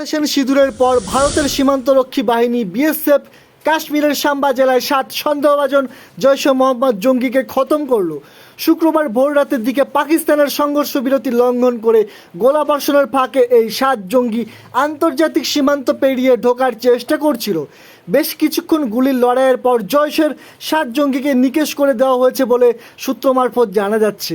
Operation সিঁদুরের পর ভারতের সীমান্তরক্ষী বাহিনী বিএসএফ কাশ্মীরের সাম্বা জেলায় সাত সন্দেহভাজন জৈশ মোহাম্মদ জঙ্গিকে খতম করল। শুক্রবার ভোর রাতের দিকে পাকিস্তানের সংঘর্ষ বিরতি লঙ্ঘন করে গোলাবর্ষণের ফাঁকে এই সাত জঙ্গি আন্তর্জাতিক সীমান্ত পেরিয়ে ঢোকার চেষ্টা করছিল। বেশ কিছুক্ষণ গুলির লড়াইয়ের পর জয়শের সাত জঙ্গিকে নিকেশ করে দেওয়া হয়েছে বলে সূত্র মারফত জানা যাচ্ছে।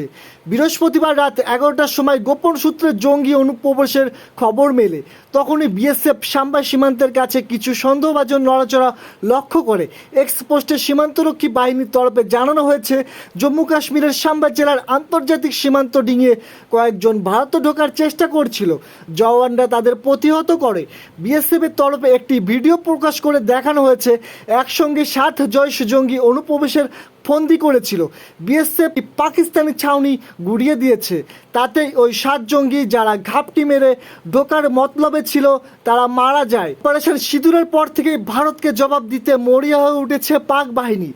বৃহস্পতিবার রাত এগারোটার সময় গোপন সূত্রে জঙ্গি অনুপ্রবেশের খবর মেলে। তখনই বিএসএফ সাম্বা সীমান্তের কাছে কিছু সন্দেহভাজন নড়াচড়া লক্ষ্য করে। এক্সপোস্টের সীমান্তরক্ষী বাহিনীর তরফে জানানো হয়েছে, জম্মু কাশ্মীরের সাম্বা জেলার আন্তর্জাতিক সীমান্ত ডিঙিয়ে কয়েকজন ভারত ঢোকার চেষ্টা করছিল। জওয়ানরা তাদের প্রতিহত করে। বিএসএফের তরফে একটি ভিডিও প্রকাশ করে দেখানো হয়েছে। একসঙ্গে সাত জয়শ জঙ্গি অনুপ্রবেশের ফন্দি করেছিল। বিএসএফ পাকিস্তানি ছাউনি গুড়িয়ে দিয়েছে। তাতে ওই সাত জঙ্গি যারা ঘাপটি মেরে ঢোকার মতলবে ছিল, তারা মারা যায়। অপারেশন সিঁদুরের পর থেকে ভারতকে জবাব দিতে মরিয়া হয়ে উঠেছে পাক বাহিনী।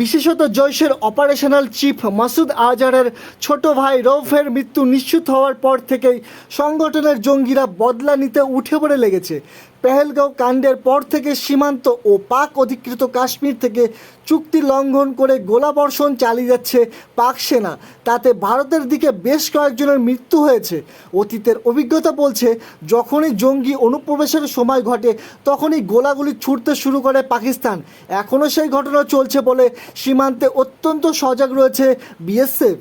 বিশেষত জৈশের অপারেশনাল চিফ মাসুদ আজহারের ছোট ভাই রৌফের মৃত্যু নিশ্চিত হওয়ার পর থেকেই সংগঠনের জঙ্গিরা বদলা নিতে উঠে পড়ে লেগেছে। পেহেলগাঁও কাণ্ডের পর থেকে সীমান্ত ও পাক অধিকৃত কাশ্মীর থেকে চুক্তি লঙ্ঘন করে গোলাবর্ষণ চালিয়ে যাচ্ছে পাক সেনা। তাতে ভারতের দিকে বেশ কয়েকজনের মৃত্যু হয়েছে। অতীতের অভিজ্ঞতা বলছে, যখনই জঙ্গি অনুপ্রবেশের সময় ঘটে, তখনই গোলাগুলি ছুটতে শুরু করে পাকিস্তান। এখনও সেই ঘটনা চলছে বলে সীমান্তে অত্যন্ত সজাগ রয়েছে বিএসএফ।